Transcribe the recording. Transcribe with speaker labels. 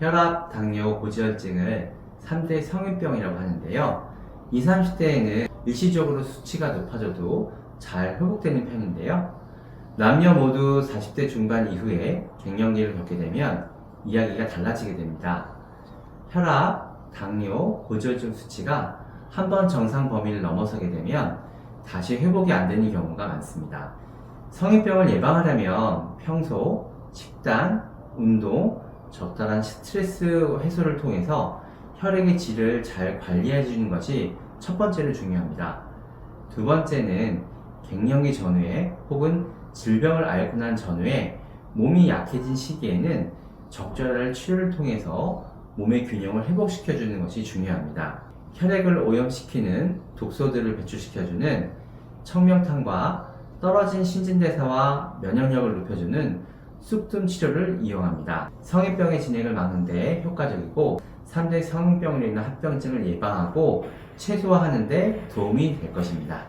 Speaker 1: 혈압, 당뇨, 고지혈증을 3대 성인병이라고 하는데요. 20, 30대에는 일시적으로 수치가 높아져도 잘 회복되는 편인데요. 남녀 모두 40대 중반 이후에 갱년기를 겪게 되면 이야기가 달라지게 됩니다. 혈압, 당뇨, 고지혈증 수치가 한 번 정상 범위를 넘어서게 되면 다시 회복이 안 되는 경우가 많습니다. 성인병을 예방하려면 평소 식단, 운동, 적절한 스트레스 해소를 통해서 혈액의 질을 잘 관리해 주는 것이 첫 번째로 중요합니다. 두 번째는 갱년기 전후에 혹은 질병을 앓고 난 전후에 몸이 약해진 시기에는 적절한 치료를 통해서 몸의 균형을 회복시켜 주는 것이 중요합니다. 혈액을 오염시키는 독소들을 배출시켜주는 청명탕과 떨어진 신진대사와 면역력을 높여주는 쑥뜸 치료를 이용합니다. 성인병의 진행을 막는 데 효과적이고 3대 성인병으로 인한 합병증을 예방하고 최소화하는 데 도움이 될 것입니다.